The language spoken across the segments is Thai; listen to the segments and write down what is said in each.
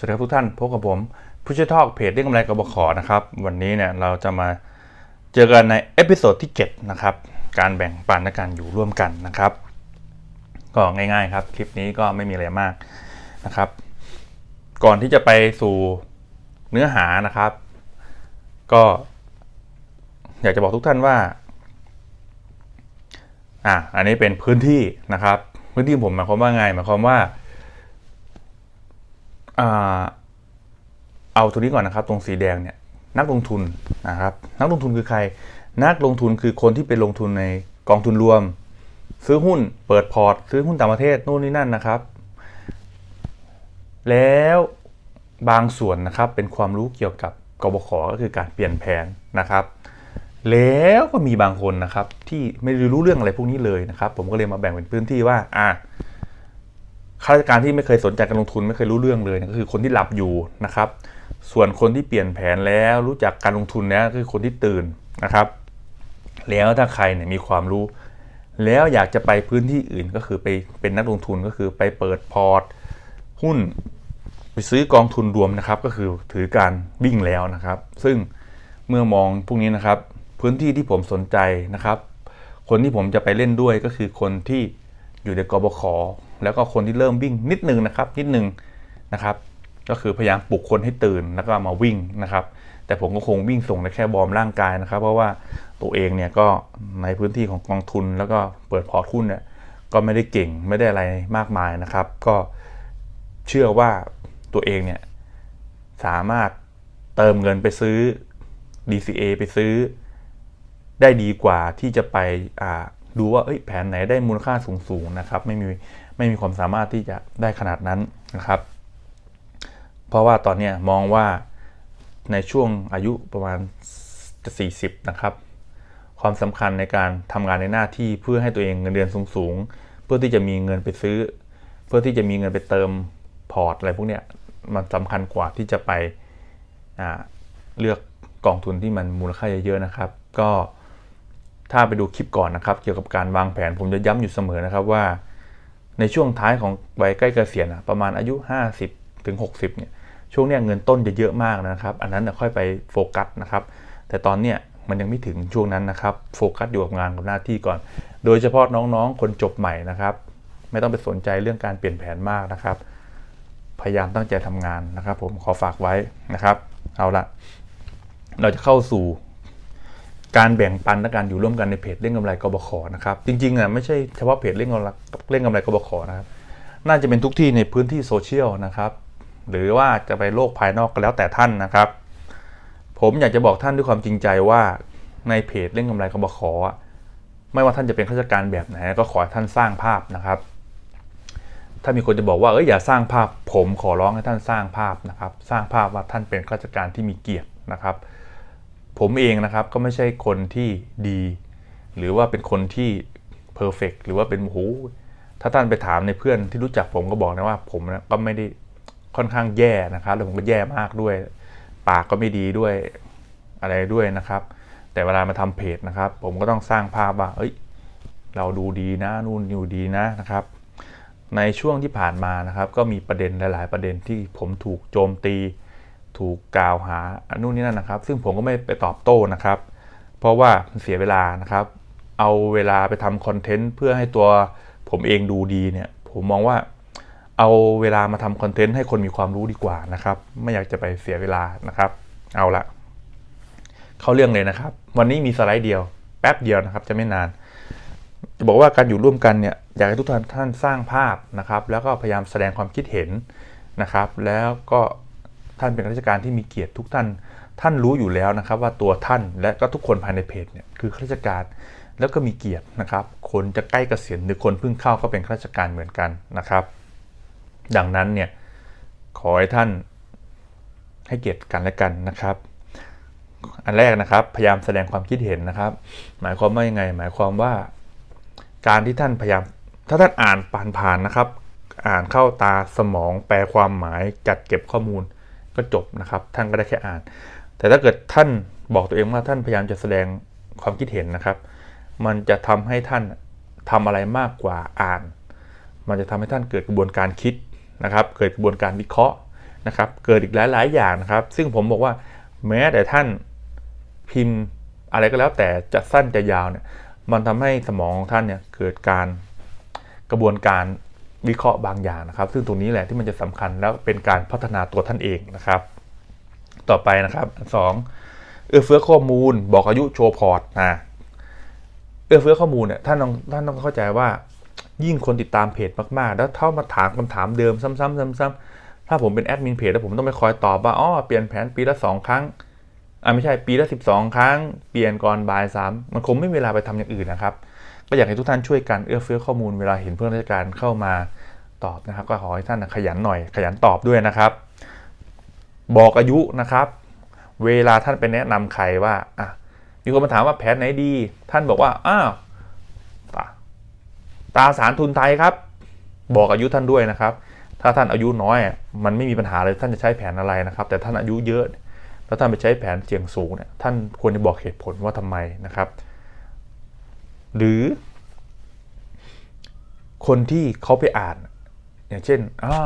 สวัสดีครับทุกท่านพบกับผมผู้ช่วยทอกเพจเรื่องกำไรกบขนะครับ วันนี้เนี่ยเราจะมาเจอกันในเอพิโซดที่ 7 นะครับ การแบ่งปันและการอยู่ร่วมกันนะครับ ก็ง่ายๆครับ คลิปนี้ก็ไม่มีอะไรมากนะครับ ก่อนที่จะไปสู่เนื้อหานะครับ ก็อยากจะบอกทุกท่านว่าอะอันนี้เป็นพื้นที่นะครับ พื้นที่ผมหมายความว่าไงหมายความว่าอ่า เอาตัวนี้ก่อนนะครับ ตรงสีแดงเนี่ยนักลงทุนนะครับ นักลงทุนคือใคร นักลงทุนคือคนที่ไปลงทุนในกองทุนรวม ซื้อหุ้นเปิดพอร์ต ซื้อหุ้นต่างประเทศนู่นนี่นั่นนะครับ แล้วบางส่วนนะครับเป็นความรู้เกี่ยวกับกบขก็คือการเปลี่ยนแผนนะครับ แล้วก็มีบางคนนะครับที่ไม่รู้เรื่องอะไรพวกนี้เลยนะครับ ผมก็เลยมาแบ่งเป็นพื้นที่ว่าอะ ข้าราชการที่ไม่เคยสนใจการลงทุนไม่เคยรู้เรื่องเลยก็คือคนที่หลับอยู่นะครับ ส่วนคนที่เปลี่ยนแผนแล้วรู้จักการลงทุนแล้วคือคนที่ตื่นนะครับ แล้วถ้าใครเนี่ยมีความรู้ แล้วอยากจะไปพื้นที่อื่นก็คือไปเป็นนักลงทุนก็คือไปเปิดพอร์ตหุ้นไปซื้อกองทุนรวมนะครับ ก็คือถือการวิ่งแล้วนะครับ ซึ่งเมื่อมองพวกนี้นะครับ พื้นที่ที่ผมสนใจนะครับ คนที่ผมจะไปเล่นด้วยก็คือคนที่อยู่ในกบข แล้วก็คนที่เริ่มวิ่งนิดนึงนะครับนิดนึงนะครับ ก็คือพยายามปลุกคนให้ตื่นแล้วก็มาวิ่งนะครับ แต่ผมก็คงวิ่งส่งได้แค่บอร์มร่างกายนะครับ เพราะว่าตัวเองเนี่ยก็ในพื้นที่ของกองทุนแล้วก็เปิดพอร์ตหุ้นเนี่ยก็ไม่ได้เก่งไม่ได้อะไรมากมายนะครับ ก็เชื่อว่าตัวเองเนี่ยสามารถเติมเงินไปซื้อ DCA ไปซื้อ ได้ดีกว่าที่จะไปดูว่าแผนไหนได้มูลค่าสูงๆนะครับ ไม่มี ไม่มีความสามารถที่จะได้ขนาดนั้นนะครับ เพราะว่าตอนนี้มองว่าในช่วงอายุประมาณจะ40 นะครับ ความสำคัญในการทำงานในหน้าที่เพื่อให้ตัวเองเงินเดือนสูงๆ เพื่อที่จะมีเงินไปซื้อ เพื่อที่จะมีเงินไปเติมพอร์ตอะไรพวกเนี้ยมันสำคัญกว่าที่จะไปเลือกกองทุนที่มันมูลค่าเยอะๆนะครับ ก็ถ้าไปดูคลิปก่อนนะครับ เกี่ยวกับการวางแผนผมจะย้ำอยู่เสมอนะครับว่า ในช่วงท้ายของวัยใกล้เกษียณอะประมาณอายุ 50ถึง60เนี่ยช่วงเนี้ยเงินต้นจะเยอะมากนะครับ อันนั้นน่ะค่อยไปโฟกัสนะครับ แต่ตอนเนี้ยมันยังไม่ถึงช่วงนั้นนะครับ โฟกัสอยู่กับงานกับหน้าที่ก่อน โดยเฉพาะน้องๆ คนจบใหม่นะครับ ไม่ต้องไปสนใจเรื่องการเปลี่ยนแผนมากนะครับ พยายามตั้งใจทำงานนะครับ ผมขอฝากไว้นะครับ เอาละเราจะเข้าสู่ การแบ่งปันและการอยู่ร่วมกันในเพจเล่นกำไรกบขนะครับ จริงๆอะไม่ใช่เฉพาะเพจเล่นกำไรเล่นกำไรกบขนะครับ น่าจะเป็นทุกที่ในพื้นที่โซเชียลนะครับ หรือว่าจะไปโลกภายนอกก็แล้วแต่ท่านนะครับ ผมอยากจะบอกท่านด้วยความจริงใจว่าในเพจเล่นกำไรกบขอะไม่ว่าท่านจะเป็นข้าราชการแบบไหนก็ขอให้ท่านสร้างภาพนะครับ ถ้ามีคนจะบอกว่าเอออย่าสร้างภาพ ผมขอร้องให้ท่านสร้างภาพนะครับ สร้างภาพว่าท่านเป็นข้าราชการที่มีเกียรตินะครับ ผมเองนะครับก็ไม่ใช่คนที่ดี หรือว่าเป็นคนที่เพอร์เฟกหรือว่าเป็นโหถ้าท่านไปถามในเพื่อนที่รู้จักผมก็บอกนะว่า ผมนะก็ไม่ได้ค่อนข้างแย่นะครับแล้วผมก็แย่มากด้วย ปากก็ไม่ดีด้วยอะไรด้วยนะครับ แต่เวลามาทำเพจนะครับ ผมก็ต้องสร้างภาพว่า เอ้ย เราดูดีนะนู่นอยู่ดีนะนะครับ ในช่วงที่ผ่านมานะครับ ก็มีประเด็นหลาย ๆ ประเด็นที่ผมถูกโจมตี ถูกกล่าวหาอนนู่นนี่นั่นนะครับ ซึ่งผมก็ไม่ไปตอบโต้นะครับ เพราะว่ามันเสียเวลานะครับ เอาเวลาไปทำคอนเทนต์เพื่อให้ตัวผมเองดูดีเนี่ย ผมมองว่าเอาเวลามาทำคอนเทนต์ให้คนมีความรู้ดีกว่านะครับ ไม่อยากจะไปเสียเวลานะครับ เอาละเข้าเรื่องเลยนะครับ วันนี้มีสไลด์เดียว แป๊บเดียวนะครับ จะไม่นาน จะบอกว่าการอยู่ร่วมกันเนี่ยอยากให้ทุกท่านท่านสร้างภาพนะครับ แล้วก็พยายามแสดงความคิดเห็นนะครับ แล้วก็ ท่านเป็นข้าราชการที่มีเกียรติทุกท่าน ท่านรู้อยู่แล้วนะครับ ว่าตัวท่านและก็ทุกคนภายในเพจเนี่ยคือข้าราชการแล้วก็มีเกียรตินะครับ คนจะใกล้เกษียณหรือคนเพิ่งเข้าก็เป็นข้าราชการเหมือนกันนะครับ ดังนั้นเนี่ยขอให้ท่านให้เกียรติกันและกันนะครับ อันแรกนะครับ พยายามแสดงความคิดเห็นนะครับ หมายความว่ายังไง หมายความว่า การที่ท่านพยายาม ถ้าท่านอ่านผ่านๆนะครับ อ่านเข้าตาสมองแปลความหมายจัดเก็บข้อมูล ก็จบนะครับ ท่านก็ได้แค่อ่าน แต่ถ้าเกิดท่านบอกตัวเองว่าท่านพยายามจะแสดงความคิดเห็นนะครับ มันจะทำให้ท่านทำอะไรมากกว่าอ่าน มันจะทำให้ท่านเกิดกระบวนการคิดนะครับ เกิดกระบวนการวิเคราะห์นะครับ เกิดอีกหลาย ๆ อย่างนะครับ ซึ่งผมบอกว่าแม้แต่ท่านพิมพ์อะไรก็แล้วแต่จะสั้นจะยาวเนี่ย มันทำให้สมองของท่านเนี่ยเกิดการกระบวนการ วิเคราะห์บางอย่างนะครับ ซึ่งตรงนี้แหละที่มันจะสำคัญแล้วเป็นการพัฒนาตัวท่านเองนะครับ ต่อไปนะครับสองเอื้อเฟื้อข้อมูล บอกอายุโชว์พอร์ตนะเอื้อเฟื้อข้อมูลเนี่ยท่านต้องท่านต้องเข้าใจว่า ยิ่งคนติดตามเพจมากๆ แล้วเท่ามาถามคำถามเดิมซ้ำๆซ้ำๆถ้าผมเป็นแอดมินเพจแล้วผมต้องไปคอยตอบว่าอ๋อเปลี่ยนแผนปีละสองครั้งอ่าไม่ใช่ปีละสิบสองครั้ง เปลี่ยนก่อนบ่ายสามมันคงไม่มีเวลาไปทำอย่างอื่นนะครับ ก็อยากให้ทุกท่านช่วยกันเอื้อเฟื้อข้อมูลเวลาเห็นเพื่อนราชการเข้ามาตอบนะครับ ก็ขอให้ท่านขยันหน่อย ขยันตอบด้วยนะครับ บอกอายุนะครับ เวลาท่านไปแนะนำใครว่าอะมีคนมาถามว่าแผนไหนดี ท่านบอกว่าอ้าวตาตาสารทุนไทยครับ บอกอายุท่านด้วยนะครับ ถ้าท่านอายุน้อย มันไม่มีปัญหาเลยท่านจะใช้แผนอะไรนะครับ แต่ท่านอายุเยอะ แล้วท่านไปใช้แผนเสี่ยงสูงเนี่ยท่านควรจะบอกเหตุผลว่าทำไมนะครับ หรือ คนที่เขาไปอ่าน อย่างเช่นอ่า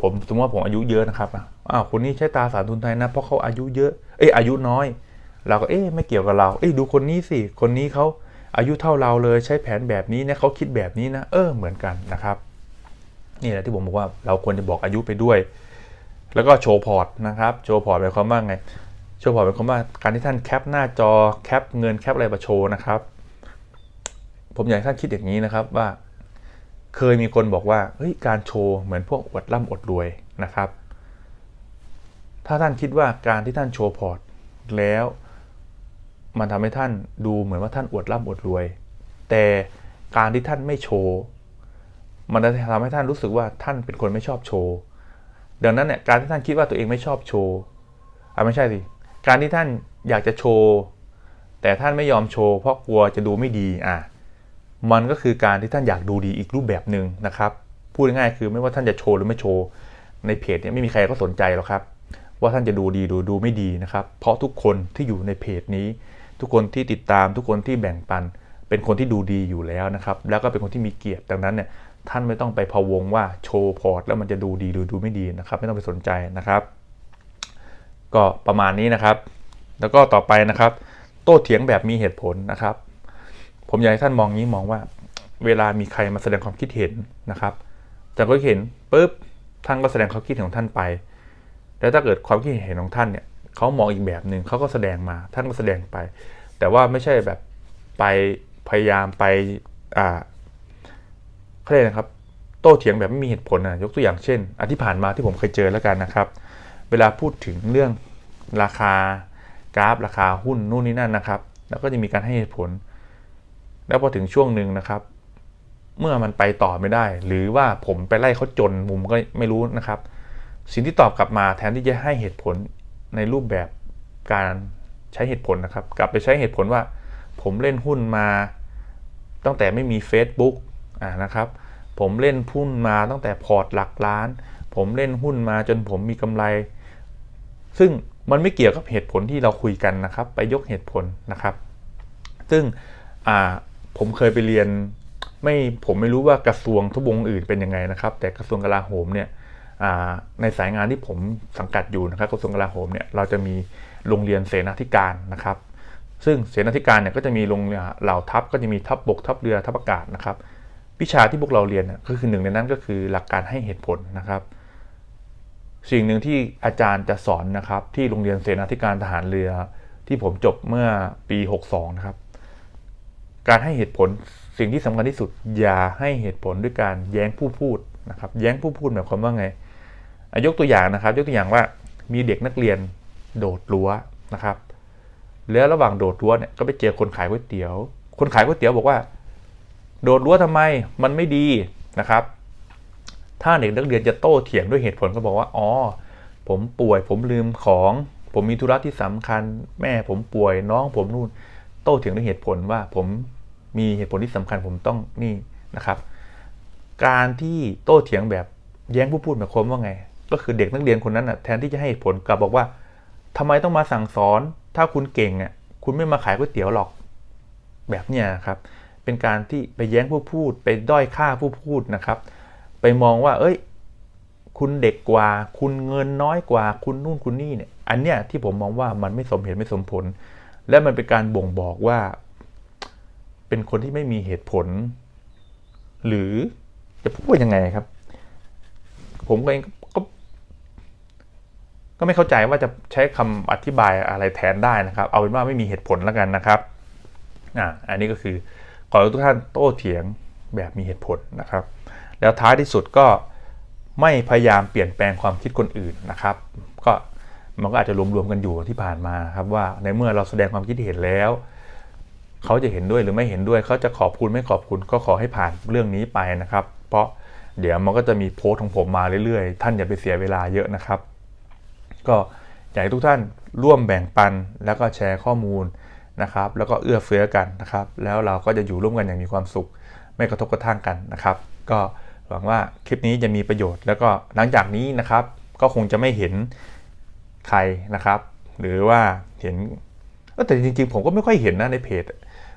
ผมสมมติว่าผมอายุเยอะนะครับอ้าวคนนี้ใช้ตาสารทุนไทยนะ เพราะเขาอายุเยอะ เอ้ยอายุน้อย เราก็เอ๊ะไม่เกี่ยวกับเรา เอ้ยดูคนนี้สิ คนนี้เขาอายุเท่าเราเลยใช้แผนแบบนี้นะเขาคิดแบบนี้นะ เออเหมือนกันนะครับ นี่แหละที่ผมบอกว่าเราควรจะบอกอายุไปด้วย แล้วก็โชว์พอร์ตนะครับ โชว์พอร์ตหมายความว่าไง โชว์พอร์ตหมายความว่าการที่ท่านแคปหน้าจอแคปเงินแคปอะไรมาโชว์นะครับ ผมอยากให้ท่านคิดอย่างนี้นะครับว่า เคยมีคนบอกว่าเฮ้ยการโชว์เหมือนพวกอวดร่ำอวดรวยนะครับ ถ้าท่านคิดว่าการที่ท่านโชว์พอร์ตแล้วมันทำให้ท่านดูเหมือนว่าท่านอวดร่ำอวดรวย แต่การที่ท่านไม่โชว์มันจะทำให้ท่านรู้สึกว่าท่านเป็นคนไม่ชอบโชว์ดังนั้นเนี่ยการที่ท่านคิดว่าตัวเองไม่ชอบโชว์อะไม่ใช่สิการที่ท่านอยากจะโชว์แต่ท่านไม่ยอมโชว์เพราะกลัวจะดูไม่ดีอะ มันก็คือการที่ท่านอยากดูดีอีกรูปแบบหนึ่งนะครับ พูดง่ายๆคือไม่ว่าท่านจะโชว์หรือไม่โชว์ ในเพจเนี่ยไม่มีใครก็สนใจหรอกครับ ว่าท่านจะดูดีหรือดูไม่ดีนะครับ เพราะทุกคนที่อยู่ในเพจนี้ ทุกคนที่ติดตามทุกคนที่แบ่งปัน เป็นคนที่ดูดีอยู่แล้วนะครับ แล้วก็เป็นคนที่มีเกียรติดังนั้นเนี่ยท่านไม่ต้องไปพะวงว่าโชว์พอร์ตแล้วมันจะดูดีหรือดูไม่ดีนะครับ ไม่ต้องไปสนใจนะครับ ก็ประมาณนี้นะครับ แล้วก็ต่อไปนะครับ โต้เถียงแบบมีเหตุผลนะครับ ผมอยากให้ท่านมองนี้มองว่า เวลามีใครมาแสดงความคิดเห็นนะครับแต่ก็เห็นปุ๊บท่านก็แสดงความคิดเห็นของท่านไป แล้วถ้าเกิดความคิดเห็นของท่านเนี่ยเขามองอีกแบบหนึ่งเขาก็แสดงมา ท่านก็แสดงไป แต่ว่าไม่ใช่แบบไปพยายามไปอ่าเขาเรียกนะครับ โต้เถียงแบบไม่มีเหตุผลนะยกตัวอย่างเช่นอันที่ผ่านมาที่ผมเคยเจอแล้วกันนะครับ เวลาพูดถึงเรื่องราคากราฟ ราคาหุ้นนู่นนี่นั่นนะครับ แล้วก็จะมีการให้เหตุผล แล้วพอถึงช่วงหนึ่งนะครับ เมื่อมันไปต่อไม่ได้ หรือว่าผมไปไล่เขาจนมุมก็ไม่รู้นะครับ สิ่งที่ตอบกลับมาแทนที่จะให้เหตุผลในรูปแบบการใช้เหตุผลนะครับ กลับไปใช้เหตุผลว่า ผมเล่นหุ้นมา ตั้งแต่ไม่มี Facebook อ่านะครับ ผมเล่นหุ้นมาตั้งแต่พอร์ตหลักล้าน ผมเล่นหุ้นมาจนผมมีกำไร ซึ่งมันไม่เกี่ยวกับเหตุผลที่เราคุยกันนะครับ ไปยกเหตุผลนะครับ ซึ่งอ่า ผมเคยไปเรียนไม่ผมไม่รู้ว่ากระทรวงทุกวงอื่นเป็นยังไงนะครับ แต่กระทรวงกลาโหมเนี่ยในสายงานที่ผมสังกัดอยู่นะครับกระทรวงกลาโหมเนี่ยเราจะมีโรงเรียนเสนาธิการนะครับ ซึ่งเสนาธิการเนี่ยก็จะมีโรงเหล่าทัพก็จะมีทัพบบกทัพเรือทัพอากาศนะครับ วิชาที่พวกเราเรียนก็คือหนึ่งในนั้นก็คือหลักการให้เหตุผลนะครับ สิ่งหนึ่งที่อาจารย์จะสอนนะครับที่โรงเรียนเสนาธิการทหารเรือ ที่ผมจบเมื่อปี 62 นะครับ การให้เหตุผลสิ่งที่สำคัญที่สุด อย่าให้เหตุผลด้วยการแย้งผู้พูดนะครับแย้งผู้พูดหมายความว่าไงอะยกตัวอย่างนะครับ ยกตัวอย่างว่ามีเด็กนักเรียนโดดรั้วนะครับ แล้วระหว่างโดดรั้วเนี่ยก็ไปเจอคนขายก๋วยเตี๋ยว คนขายก๋วยเตี๋ยวบอกว่า โดดรั้วทำไมมันไม่ดีนะครับ ถ้าเด็กนักเรียนจะโต้เถียงด้วยเหตุผลก็บอกว่าอ๋อผมป่วย ผมลืมของ ผมมีธุระที่สำคัญ แม่ผมป่วยน้องผมนู่น ต้เถียงด้วยเหตุผลว่าผมมีเหตุผลที่สำคัญผมต้องนี่นะครับ การที่โต้เถียงแบบแย้งผู้พูดหมายความว่าไง ก็คือเด็กนักเรียนคนนั้นน่ะแทนที่จะให้เหตุผลกลับบอกว่าทำไมต้องมาสั่งสอน ถ้าคุณเก่งอะคุณไม่มาขายก๋วยเตี๋ยวหรอกแบบเนี้ยครับ เป็นการที่ไปแย้งผู้พูด ไปด้อยค่าผู้พูดนะครับ ไปมองว่า เอ้ย คุณเด็กกว่า คุณเงินน้อยกว่า คุณนู่นคุณนี่เนี่ย อันเนี้ยที่ผมมองว่ามันไม่สมเหตุไม่สมผล และมันเป็นการบ่งบอกว่า เป็นคนที่ไม่มีเหตุผล หรือจะพูดว่ายังไงครับ ผมเองก็ก็ไม่เข้าใจว่าจะใช้คำอธิบายอะไรแทนได้นะครับ เอาเป็นว่าไม่มีเหตุผลแล้วกันนะครับอ่าอันนี้ก็คือขอให้ทุกท่านโต้เถียงแบบมีเหตุผลนะครับ แล้วท้ายที่สุดก็ไม่พยายามเปลี่ยนแปลงความคิดคนอื่นนะครับ ก็ มันก็อาจจะรวมๆกันอยู่ที่ผ่านมาครับว่าในเมื่อเราแสดงความคิดเห็นแล้ว เขาจะเห็นด้วยหรือไม่เห็นด้วยเขาจะขอบคุณไม่ขอบคุณก็ขอให้ผ่านเรื่องนี้ไปนะครับ เพราะเดี๋ยวมันก็จะมีโพสต์ของผมมาเรื่อยๆ ท่านอย่าไปเสียเวลาเยอะนะครับ ก็อยากให้ทุกท่านร่วมแบ่งปันแล้วก็แชร์ข้อมูลนะครับ แล้วก็เอื้อเฟื้อกันนะครับ แล้วเราก็จะอยู่ร่วมกันอย่างมีความสุข ไม่กระทบกระทั่งกันนะครับ ก็หวังว่าคลิปนี้จะมีประโยชน์ แล้วก็หลังจากนี้นะครับ ก็คงจะไม่เห็น ใครนะครับ หรือว่าเห็นแต่จริงๆ ผมก็ไม่ค่อยเห็นนะในเพจ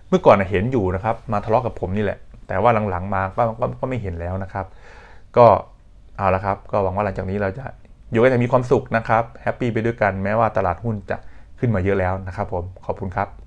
เมื่อก่อนเห็นอยู่นะครับ มาทะเลาะกับผมนี่แหละ แต่ว่าหลังๆมาก็ก็ก็ไม่เห็นแล้วนะครับ ก็เอาละครับ ก็หวังว่าหลังจากนี้เราจะอยู่กันอย่างมีความสุขนะครับแฮปปี้ไปด้วยกันแม้ว่าตลาดหุ้นจะขึ้นมาเยอะแล้วนะครับผมขอบคุณครับ